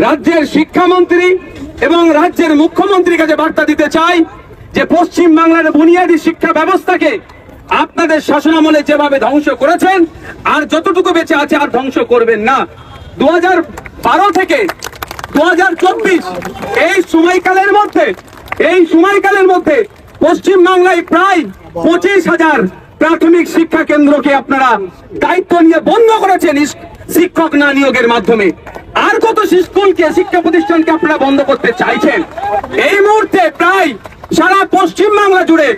রাজ্যের শিক্ষামন্ত্রী এবং রাজ্যের মুখ্যমন্ত্রীর কাছে বার্তা দিতে চাই যে পশ্চিম বাংলার বুনিয়াদী শিক্ষা ব্যবস্থাকে আপনাদের শাসনামলে যেভাবে ধ্বংস করেছেন, আর যতটুকু বেঁচে আছে আর ধ্বংস করবেন না। দু থেকে দু এই সময়কালের মধ্যে, এই সময়কালের মধ্যে পশ্চিম বাংলায় প্রায় পঁচিশ হাজার প্রাথমিক শিক্ষা কেন্দ্রকে আপনারা দায়িত্ব নিয়ে বন্ধ করেছেন শিক্ষক না নিয়োগের মাধ্যমে। আর কত স্কুলকে, শিক্ষা প্রতিষ্ঠানকে আপনারা বন্ধ করতে চাইছেন? এই মুহূর্তে প্রায় সারা পশ্চিম বাংলা জুড়ে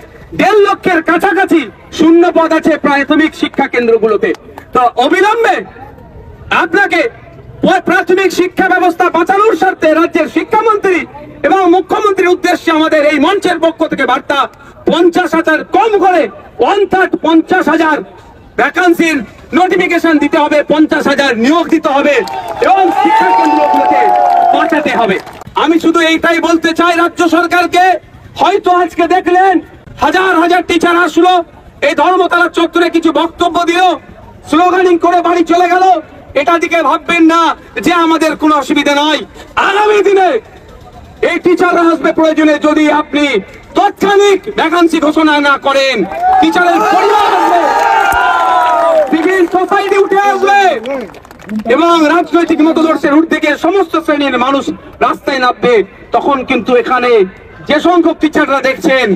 দেড় লক্ষের কাছাকাছি শূন্য পদ আছে প্রাথমিক শিক্ষা কেন্দ্রগুলোতে। তো অবিলম্বে আপনাকে প্রাথমিক শিক্ষা ব্যবস্থা বাঁচানোর স্বার্থে রাজ্যের শিক্ষামন্ত্রী এবং মুখ্যমন্ত্রীর উদ্দেশ্যে আমাদের এই মঞ্চের পক্ষ থেকে বার্তা, পঞ্চাশ হাজার কম করে ওয়ান থার্ড পঞ্চাশ হাজার ভ্যাকান্সির নোটিফিকেশন দিতে হবে, পঞ্চাশ হাজার নিয়োগ দিতে হবে এবং শিক্ষা কেন্দ্রগুলোকে বাঁচাতে হবে। আমি শুধু এইটাই বলতে চাই রাজ্য সরকারকে, হয়তো আজকে দেখলেন হাজার হাজার টিচার আসলো, এই ধর্মতলা চত্বরে কিছু বক্তব্য দিল স্লোগানিং করে বাড়ি চলে গেল এটা দিকে ভাববেন না যে আমাদের কোনো অসুবিধা নয় আগামী দিনে এই টিচাররা আসবে প্রয়োজনে যদি আপনি তৎক্ষণিক ভ্যাকান্সি ঘোষণা না করেন। টিচারের সিভিল সোসাইটি উঠে আসবে। এবং রাজনৈতিক মতদর্শের থেকে সমস্ত শ্রেণির মানুষ রাস্তায় নামবে। তখন কিন্তু এখানে যে সংখ্যক টিচাররা দেখছেন,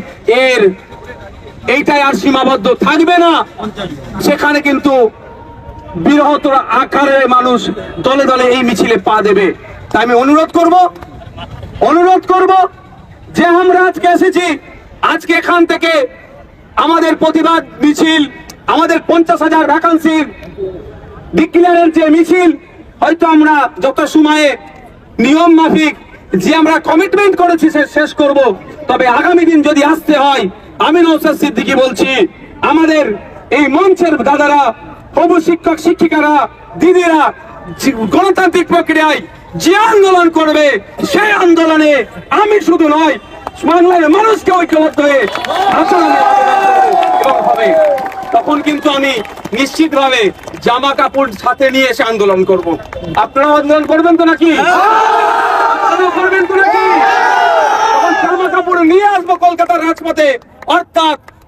এর এইটাই আর সীমাবদ্ধ থাকবে না। সেখানে কিন্তু বৃহত্তর আকারে মানুষ দলে দলে এই মিছিলে পা দেবে। তাই আমি অনুরোধ করব অনুরোধ করব যে আমরা আজকে এসেছি, আজকে এখান থেকে আমাদের প্রতিবাদ মিছিল, আমাদের পঞ্চাশ হাজার ভ্যাকান্সির ডিক্লিয়ারের যে মিছিল, হয়তো আমরা যত সময়ে নিয়ম মাফিক যে আমরা কমিটমেন্ট করেছি সে শেষ করব। তবে আগামী দিন যদি আসতে হয়, আমি নৌসাদ সিদ্দিকি বলছি, আমাদের এই মঞ্চের দাদারা হবু শিক্ষক শিক্ষিকারা দিদিরা গণতান্ত্রিক প্রক্রিয়ায় যে আন্দোলন করবে সেই আন্দোলনে আমি শুধু নয় বাংলার মানুষকে ঐক্যবদ্ধ হয়ে হবে। তখন কিন্তু আমি নিশ্চিতভাবে জামা কাপড় সাথে নিয়ে এসে আন্দোলন করব। আপনারা আন্দোলন করবেন তো নাকি? করবেন তো নাকি? জামা কাপড় নিয়ে আসব কলকাতার রাজপথে অর্থাৎ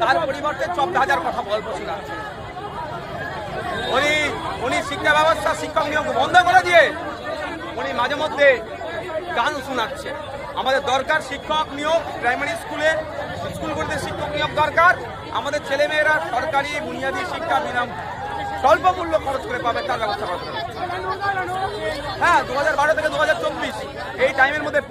তার পরিবর্তে চব্দ হাজার কথা গল্প শোনাচ্ছে উনি উনি শিক্ষা ব্যবস্থা, শিক্ষক নিয়োগ বন্ধ করে দিয়ে উনি মাঝে মধ্যে গান শোনাচ্ছে আমাদের দরকার শিক্ষক নিয়োগ প্রাইমারি স্কুলে স্কুলগুলিতে শিক্ষক নিয়োগ দরকার। আমাদের ছেলেমেয়েরা সরকারি বুনিয়াদী শিক্ষা বিনাম স্বল্প মূল্য খরচ করে পাবে, তার ব্যবস্থা করতে হ্যাঁ দু হাজার বারো থেকে দু হাজার চব্বিশ, এই টাইমের মধ্যে